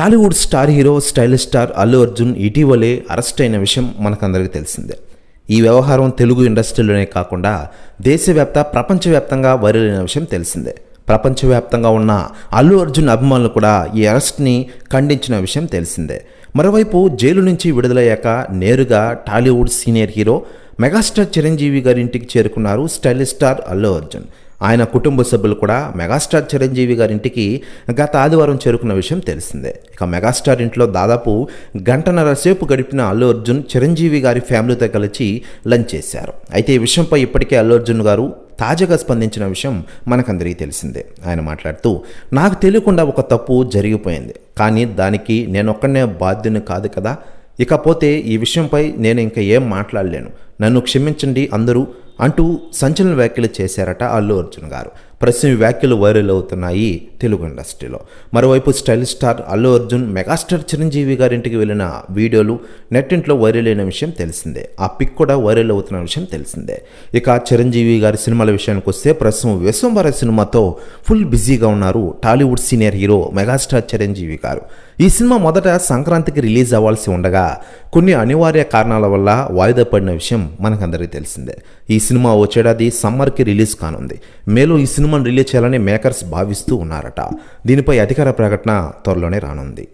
Tollywood star hero stylish star Allu Arjun ఇటీవలే arrest అయిన విషయం మనకందరికీ తెలిసిందే. ఈ వ్యవహారం తెలుగు ఇండస్ట్రీలోనే కాకుండా దేశవ్యాప్త ప్రపంచవ్యాప్తంగా వైరల్ అయిన విషయం తెలిసిందే. ప్రపంచవ్యాప్తంగా ఉన్న అల్లు అర్జున్ అభిమానులు కూడా ఈ అరెస్ట్ని ఖండించిన విషయం తెలిసిందే. మరోవైపు జైలు నుంచి విడుదలయ్యాక నేరుగా Tollywood senior hero megastar Chiranjeevi గారి ఇంటికి చేరుకున్నారు స్టైలిష్ స్టార్ అల్లు అర్జున్. ఆయన కుటుంబ సభ్యులు కూడా మెగాస్టార్ చిరంజీవి గారి ఇంటికి గత ఆదివారం చేరుకున్న విషయం తెలిసిందే. ఇక మెగాస్టార్ ఇంట్లో దాదాపు గంటన్నర సేపు గడిపిన అల్లు అర్జున్ చిరంజీవి గారి ఫ్యామిలీతో కలిసి లంచ్ చేశారు. అయితే ఈ విషయంపై ఇప్పటికే అల్లు అర్జున్ గారు తాజాగా స్పందించిన విషయం మనకందరికీ తెలిసిందే. ఆయన మాట్లాడుతూ నాకు తెలియకుండా ఒక తప్పు జరిగిపోయింది. కానీ దానికి నేను ఒక్కడనే బాధ్యుని కాదు కదా. ఇకపోతే ఈ విషయంపై నేను ఇంకా ఏం మాట్లాడలేను. నన్ను క్షమించండి అందరూ అంటూ సంచలన వ్యాఖ్యలు చేశారట అల్లు అర్జున్ గారు. ప్రస్తుతం వ్యాఖ్యలు వైరల్ అవుతున్నాయి తెలుగు ఇండస్ట్రీలో. మరోవైపు style star Allu Arjun megastar Chiranjeevi గారింటికి వెళ్ళిన వీడియోలు నెట్టింట్లో వైరల్ అయిన విషయం తెలిసిందే. ఆ పిక్ కూడా వైరల్ అవుతున్న విషయం తెలిసిందే. ఇక చిరంజీవి గారి సినిమాల విషయానికి వస్తే ప్రస్తుతం విశ్వంబర సినిమాతో ఫుల్ బిజీగా ఉన్నారు Tollywood senior hero megastar Chiranjeevi garu. ఈ సినిమా మొదట సంక్రాంతికి రిలీజ్ అవ్వాల్సి ఉండగా కొన్ని అనివార్య కారణాల వల్ల వాయిదా పడిన విషయం మనకందరికీ తెలిసిందే. ఈ సినిమా వచ్చేడాది సమ్మర్కి రిలీజ్ కానుంది. మేలో ఈ సినిమా సినిమాను రిలీజ్ చేయాలని మేకర్స్ భావిస్తూ ఉన్నారట. దీనిపై అధికార ప్రకటన త్వరలోనే రానుంది.